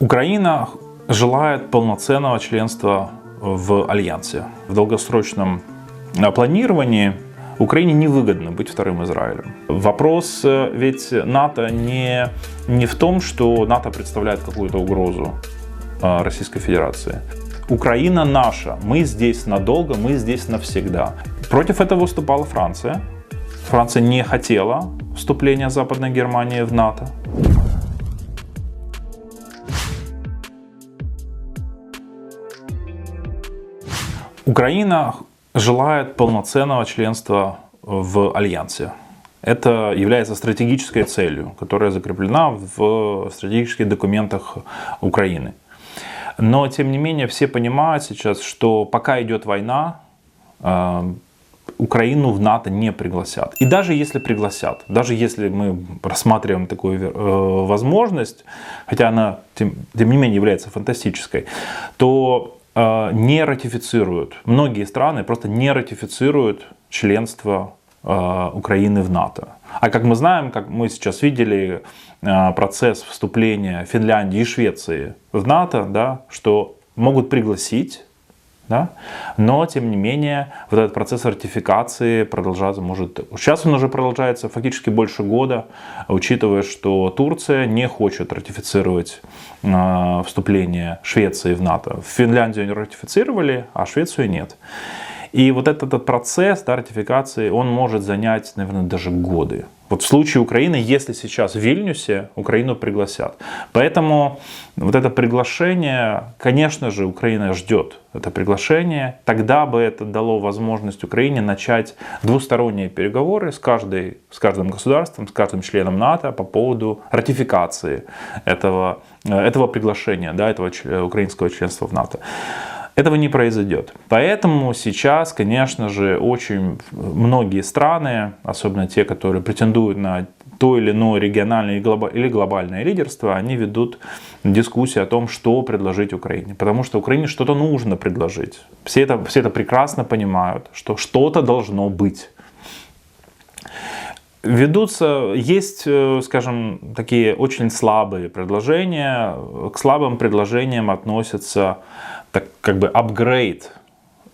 Украина желает полноценного членства в Альянсе. В долгосрочном э, планировании Украине невыгодно быть вторым Израилем. Вопрос э, ведь НАТО не, не в том, что НАТО представляет какую-то угрозу э, Российской Федерации. Украина наша, мы здесь надолго, мы здесь навсегда. Против этого выступала Франция. Франция не хотела вступления Западной Германии в НАТО. Украина желает полноценного членства в Альянсе. Это является стратегической целью, которая закреплена в стратегических документах Украины. Но, тем не менее, все понимают сейчас, что пока идет война, э, Украину в НАТО не пригласят. И даже если пригласят, даже если мы рассматриваем такую э, возможность, хотя она, тем, тем не менее, является фантастической, то не ратифицируют, многие страны просто не ратифицируют членство э, Украины в НАТО. А как мы знаем, как мы сейчас видели, э, процесс вступления Финляндии и Швеции в НАТО, да, что могут пригласить да? Но, тем не менее, вот этот процесс ратификации продолжаться может... Сейчас он уже продолжается фактически больше года, учитывая, что Турция не хочет ратифицировать э, вступление Швеции в НАТО. В Финляндию они ратифицировали, а Швецию нет. И вот этот, этот процесс да, ратификации, он может занять, наверное, даже годы. Вот в случае Украины, если сейчас в Вильнюсе Украину пригласят. Поэтому вот это приглашение, конечно же, Украина ждет это приглашение. Тогда бы это дало возможность Украине начать двусторонние переговоры с, каждой, с каждым государством, с каждым членом НАТО по поводу ратификации этого, этого приглашения, да, этого украинского членства в НАТО. Этого не произойдет. Поэтому сейчас, конечно же, очень многие страны, особенно те, которые претендуют на то или иное региональное или глобальное лидерство, они ведут дискуссии о том, что предложить Украине. Потому что Украине что-то нужно предложить. Все это, все это прекрасно понимают, что что-то должно быть ведутся, есть, э, скажем, такие очень слабые предложения. К слабым предложениям относятся так, как бы апгрейд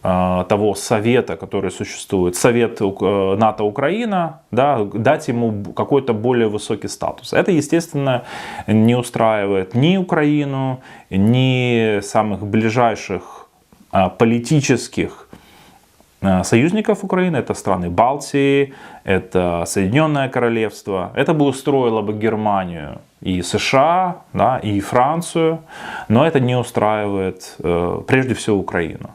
э, того совета, который существует, совет э, НАТО-Украина, да, дать ему какой-то более высокий статус. Это, естественно, не устраивает ни Украину, ни самых ближайших политических союзников Украины, это страны Балтии, это Соединенное Королевство. Это бы устроило бы Германию и США, да, и Францию, но это не устраивает э, прежде всего Украину.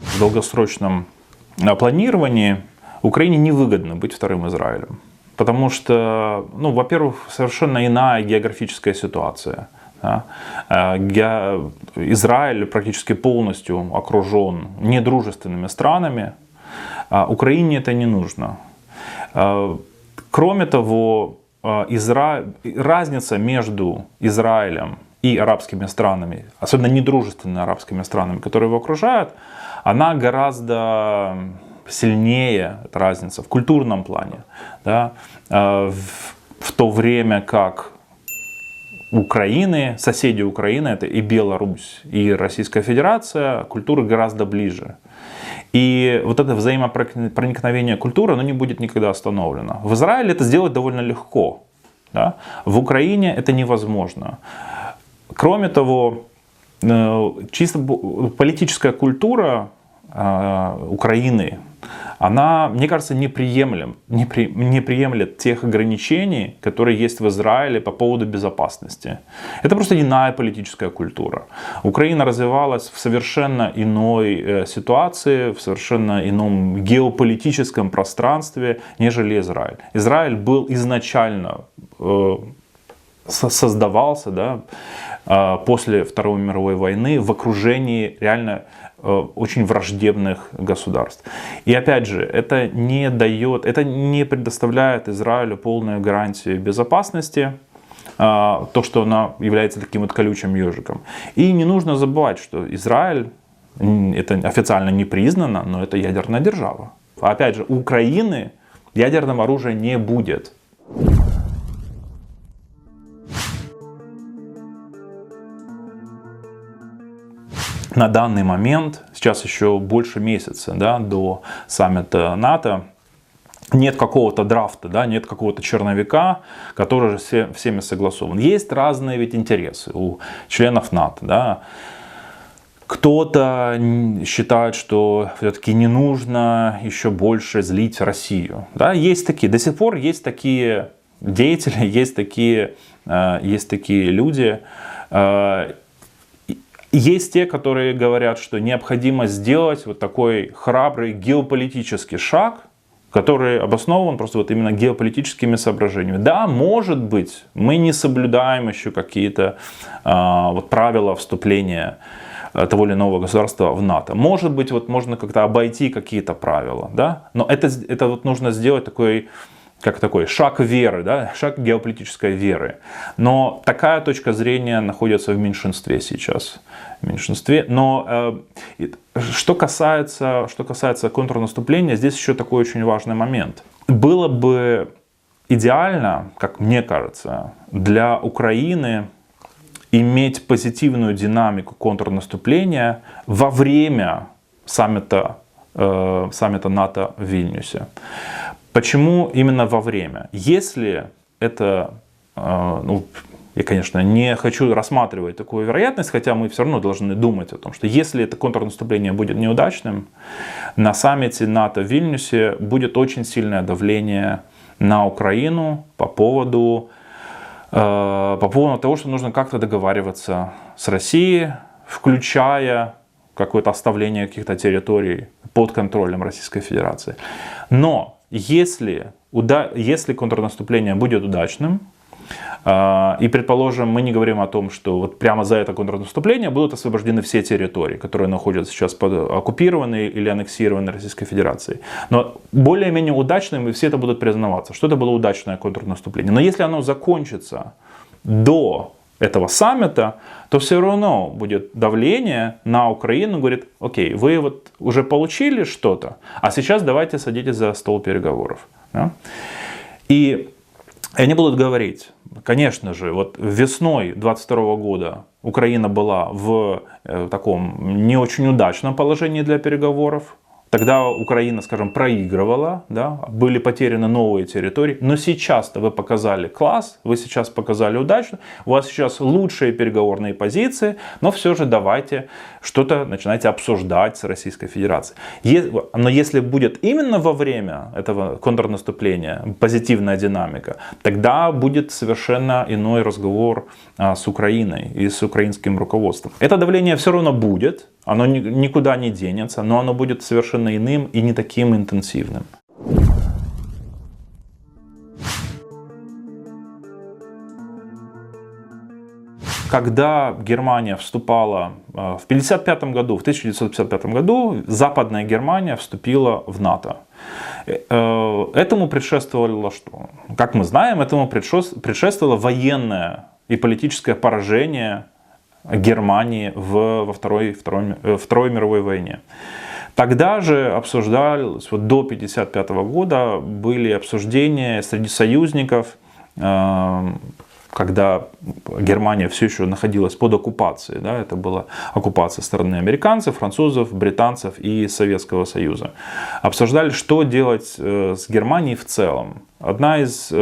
В долгосрочном э, планировании Украине невыгодно быть вторым Израилем. Потому что, ну, во-первых, совершенно иная географическая ситуация. Э, Израиль практически полностью окружен недружественными странами. А Украине это не нужно. Кроме того, Изра... разница между Израилем и арабскими странами, особенно недружественными арабскими странами, которые его окружают, она гораздо сильнее, эта разница, в культурном плане. Да? В, в то время как Украины, соседи Украины, это и Беларусь, и Российская Федерация, культуры гораздо ближе. И вот это взаимопроникновение культуры, оно не будет никогда остановлено. В Израиле это сделать довольно легко. Да? В Украине это невозможно. Кроме того, э, чисто политическая культура Украины, она, мне кажется, не, приемлем, не, при, не приемлет тех ограничений, которые есть в Израиле по поводу безопасности. Это просто иная политическая культура. Украина развивалась в совершенно иной э, ситуации, в совершенно ином геополитическом пространстве, нежели Израиль. Израиль был изначально э, создавался да, э, после Второй мировой войны в окружении реально Э, очень враждебных государств. И опять же, это не дает, это не предоставляет Израилю полную гарантию безопасности, а, то, что она является таким вот колючим ежиком. И не нужно забывать, что Израиль, это официально не признано, но это ядерная держава. Опять же, у Украины Ядерного оружия не будет. На данный момент, сейчас еще больше месяца да, до саммита НАТО, нет какого-то драфта, да, нет какого-то черновика, который же все, всеми согласован. Есть разные ведь интересы у членов НАТО. Да. Кто-то считает, что все-таки не нужно еще больше злить Россию. Да, есть такие, до сих пор есть такие деятели, есть такие, э, есть такие люди. Есть те, которые говорят, что необходимо сделать вот такой храбрый геополитический шаг – который обоснован просто вот именно геополитическими соображениями. Да, может быть, мы не соблюдаем еще какие-то а, вот правила вступления э, того или иного государства в НАТО. Может быть, вот можно как-то обойти какие-то правила, да, но это, это вот нужно сделать такой как такой шаг веры, да, шаг геополитической веры. Но такая точка зрения находится в меньшинстве сейчас. В меньшинстве. Но э, что, касается, что касается контрнаступления, здесь еще такой очень важный момент. Было бы идеально, как мне кажется, для Украины иметь позитивную динамику контрнаступления во время саммита, э, саммита НАТО в Вильнюсе. Почему именно во время? Если это, э, ну, я, конечно, не хочу рассматривать такую вероятность, хотя мы все равно должны думать о том, что если это контрнаступление будет неудачным, на саммите НАТО в Вильнюсе будет очень сильное давление на Украину по поводу, э, по поводу того, что нужно как-то договариваться с Россией, включая какое-то оставление каких-то территорий под контролем Российской Федерации. Но если, если контрнаступление будет удачным, а, и, предположим, мы не говорим о том, что вот прямо за это контрнаступление будут освобождены все территории, которые находятся сейчас под оккупированной или аннексированной Российской Федерацией. Но более-менее удачным, и все это будут признаваться, что это было удачное контрнаступление. Но если оно закончится до этого саммита, то все равно будет давление на Украину, говорит, окей, вы вот уже получили что-то, а сейчас давайте садитесь за стол переговоров. Да? И они будут говорить, конечно же, вот весной 22 года Украина была в э, таком не очень удачном положении для переговоров. Тогда Украина, скажем, проигрывала, да, были потеряны новые территории, но сейчас-то вы показали класс, вы сейчас показали удачно, у вас сейчас лучшие переговорные позиции, но все же давайте что-то начинайте обсуждать с Российской Федерацией. Но если будет именно во время этого контрнаступления позитивная динамика, тогда будет совершенно иной разговор а, с Украиной и с украинским руководством. Это давление все равно будет, оно никуда не денется, но оно будет совершенно иным и не таким интенсивным. Когда Германия вступала э, в 1955 году, в 1955 году Западная Германия вступила в НАТО. Э, этому предшествовало что? Как мы знаем, этому предшествовало военное и политическое поражение Германии в, во Второй, Второй, э, Второй мировой войне. Тогда же обсуждалось, вот до 1955 года были обсуждения среди союзников, э, когда Германия все еще находилась под оккупацией. Да, это была оккупация стороны американцев, французов, британцев и Советского Союза. Обсуждали, что делать э, с Германией в целом. Одна из,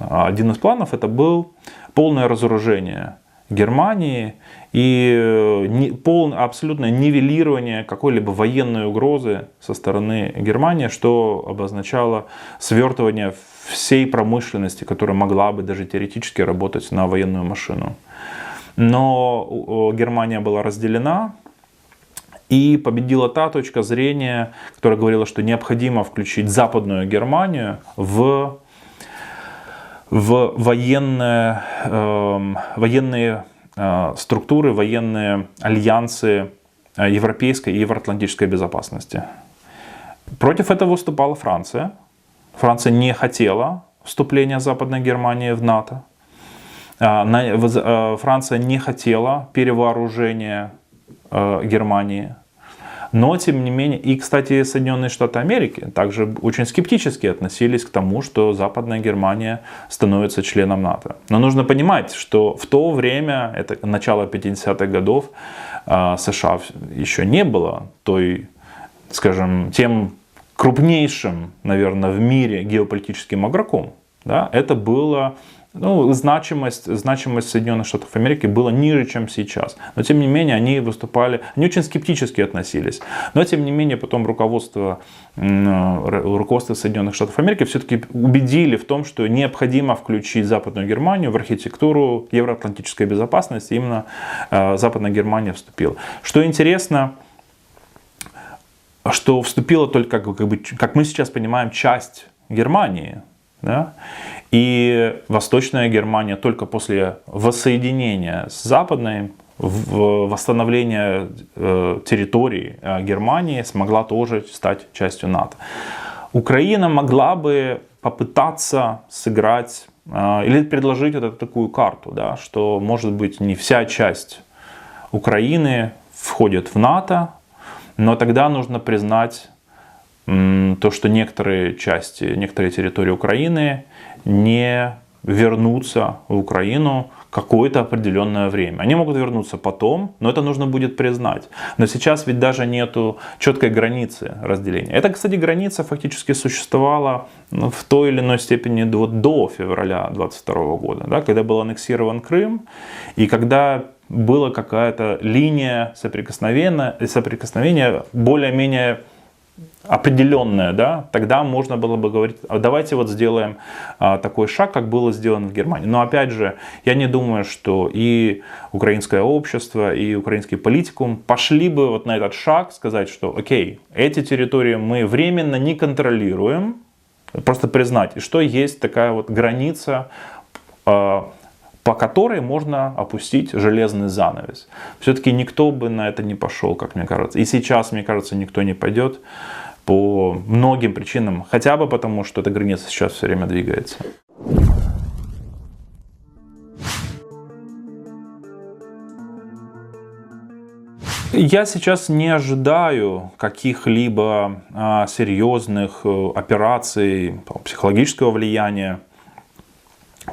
один из планов это был полное разоружение Германии и э, полное, абсолютное нивелирование какой-либо военной угрозы со стороны Германии, что обозначало свертывание всей промышленности, которая могла бы даже теоретически работать на военную машину. Но Германия была разделена, и победила та точка зрения, которая говорила, что необходимо включить Западную Германию в в военные, э, военные э, структуры, военные альянсы э, европейской и евроатлантической безопасности. Против этого выступала Франция. Франция не хотела вступления Западной Германии в НАТО. Франция не хотела перевооружения Германии. Но, тем не менее, и, кстати, Соединенные Штаты Америки также очень скептически относились к тому, что Западная Германия становится членом НАТО. Но нужно понимать, что в то время, это начало 50-х годов, а, США еще не было той, скажем, тем крупнейшим, наверное, в мире геополитическим игроком. Да? Это было ну, значимость, значимость Соединенных Штатов Америки была ниже, чем сейчас. Но, тем не менее, они выступали, они очень скептически относились. Но, тем не менее, потом руководство, руководство Соединенных Штатов Америки все-таки убедили в том, что необходимо включить Западную Германию в архитектуру евроатлантической безопасности. Именно э, Западная Германия вступила. Что интересно, что вступила только, как, бы, как мы сейчас понимаем, часть Германии. Да? И Восточная Германия только после воссоединения с Западной, восстановления э, территории э, Германии смогла тоже стать частью НАТО. Украина могла бы попытаться сыграть э, или предложить вот такую карту, да, что может быть не вся часть Украины входит в НАТО, но тогда нужно признать то, что некоторые части, некоторые территории Украины не вернутся в Украину какое-то определенное время. Они могут вернуться потом, но это нужно будет признать. Но сейчас ведь даже нету четкой границы разделения. Эта, кстати, граница фактически существовала в той или иной степени до, до февраля 22 года, да, когда был аннексирован Крым и когда была какая-то линия соприкосновения, соприкосновения более-менее определенная, да, тогда можно было бы говорить, а давайте вот сделаем а, такой шаг, как было сделано в Германии. Но опять же, я не думаю, что и украинское общество, и украинский политикум пошли бы вот на этот шаг, сказать, что окей, эти территории мы временно не контролируем, просто признать, что есть такая вот граница а, по которой можно опустить железный занавес. Все-таки никто бы на это не пошел, как мне кажется. И сейчас, мне кажется, никто не пойдет по многим причинам. Хотя бы потому, что эта граница сейчас все время двигается. Я сейчас не ожидаю каких-либо а, серьезных э, операций психологического влияния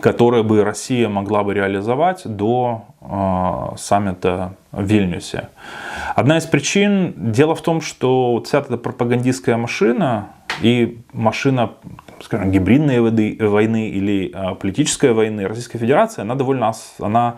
которые бы Россия могла бы реализовать до э, саммита в Вильнюсе. Одна из причин, дело в том, что вся эта пропагандистская машина и машина, скажем, гибридной войны или э, политической войны Российской Федерации, она довольно она,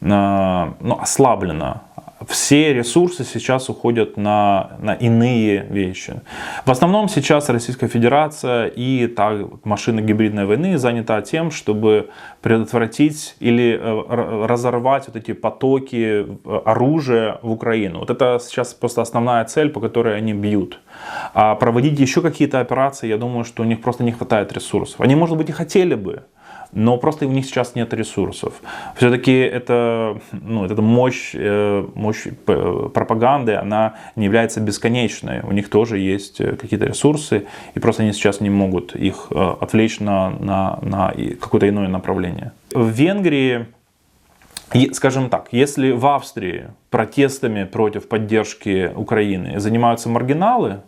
э, ну, ослаблена все ресурсы сейчас уходят на, на иные вещи. В основном сейчас Российская Федерация и та машина гибридной войны занята тем, чтобы предотвратить или э, разорвать вот эти потоки э, оружия в Украину. Вот это сейчас просто основная цель, по которой они бьют. А проводить еще какие-то операции, я думаю, что у них просто не хватает ресурсов. Они, может быть, и хотели бы, но просто у них сейчас нет ресурсов. Все-таки это, ну, эта мощь, э, мощь пропаганды, она не является бесконечной. У них тоже есть э, какие-то ресурсы, и просто они сейчас не могут их э, отвлечь на, на, на какое-то иное направление. В Венгрии Скажем так, если в Австрии протестами против поддержки Украины занимаются маргиналы,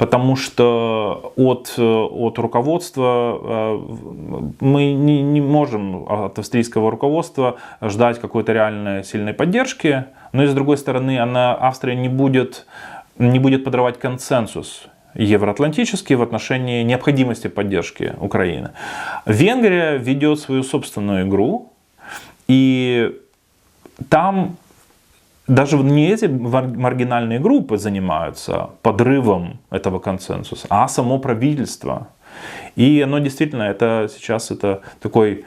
потому что от, от руководства э, мы не, не можем от австрийского руководства ждать какой-то реальной сильной поддержки, но и с другой стороны она, Австрия не будет, не будет подрывать консенсус евроатлантический в отношении необходимости поддержки Украины. Венгрия ведет свою собственную игру, и там даже не эти маргинальные группы занимаются подрывом этого консенсуса, а само правительство. И оно действительно, это сейчас это такой,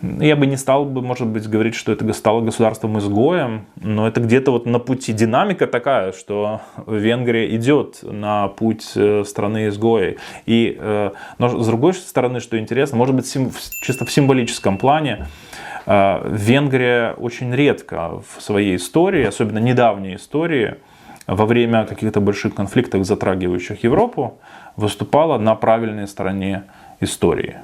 я бы не стал бы, может быть, говорить, что это стало государством изгоем, но это где-то вот на пути, динамика такая, что Венгрия идет на путь э, страны изгоя. И, э, но с другой стороны, что интересно, может быть, чисто в символическом плане, Венгрия очень редко в своей истории, особенно недавней истории, во время каких-то больших конфликтов, затрагивающих Европу, выступала на правильной стороне истории.